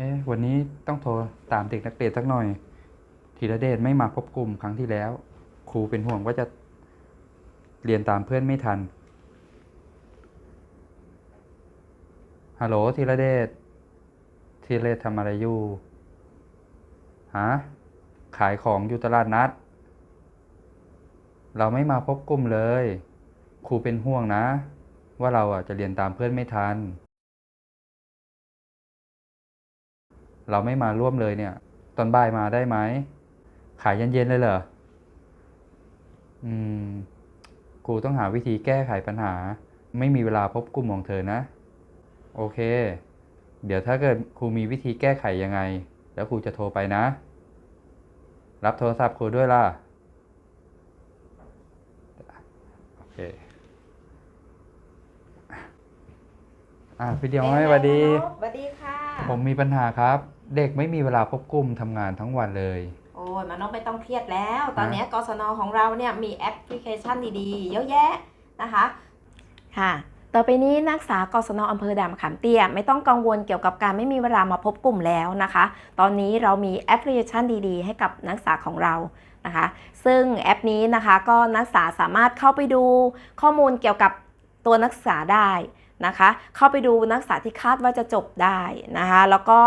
เอ๊ะวันนี้ต้องโทรตามเด็กนักเรียนสักหน่อยธีรเดชไม่มาพบกลุ่มครั้งที่แล้ว ครูเป็นห่วงว่าจะเรียนตามเพื่อนไม่ทัน ฮัลโหลธีรเดชธีรเดชทำอะไรอยู่ฮะขายของอยู่ตลาดนัด เราไม่มาพบกลุ่มเลย ครูเป็นห่วงนะ ว่าเราอะจะเรียนตามเพื่อนไม่ทัน เราไม่มาร่วมเลยเนี่ย ตอนบ่ายมาได้ไหม ขายเย็นๆเลยเหรอ อืมครูต้องหาวิธีแก้ไขปัญหา ไม่มีเวลาพบกลุ่มของเธอนะ โอเค เดี๋ยวถ้าเกิดครูมีวิธีแก้ไขยังไง แล้วครูจะโทรไปนะ รับโทรศัพท์ครูด้วยล่ะ โอเค อะพี่เดียวให้สวัสดี สวัสดีค่ะ ผมมีปัญหาครับ เด็กไม่มีเวลาพบกลุ่มทำงานทั้งวันเลย โอ้ยมันน้องไม่ต้องเครียดแล้ว ตอนฮะเนี้ยกศนของเราเนี่ยมีแอปพลิเคชันดีๆ เยอะแยะนะคะค่ะ ต่อไปนี้นักศึกษากศนอำเภอด่านมะขามเตี้ยไม่ต้องกังวลเกี่ยวกับการไม่มีเวลามาพบกลุ่มแล้วนะคะ ตอนนี้เรามีแอปพลิเคชันดีๆ ให้กับนักศึกษาของเรานะคะ ซึ่งแอปนี้นะคะก็นักศึกษาสามารถเข้าไปดูข้อมูลเกี่ยวกับตัวนักศึกษาได้ นะคะ เข้าไปดูนักศึกษาที่คาดว่าจะจบได้นะคะ แล้วก็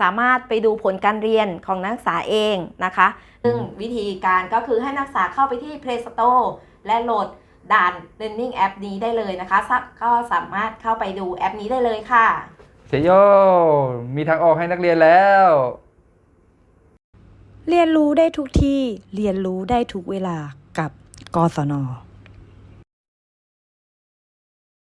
สามารถไปดูผลการเรียนของนักศึกษาเองนะคะ ซึ่งวิธีการก็คือให้นักศึกษาเข้าไปที่ Play Store และโหลดด่าน Learning App นี้ได้เลยนะคะสักก็สามารถเข้าไปดูแอปนี้ได้เลยค่ะเชยโย มีทางออกให้นักเรียนแล้ว เรียนรู้ได้ทุกที่ เรียนรู้ได้ทุกเวลากับกศน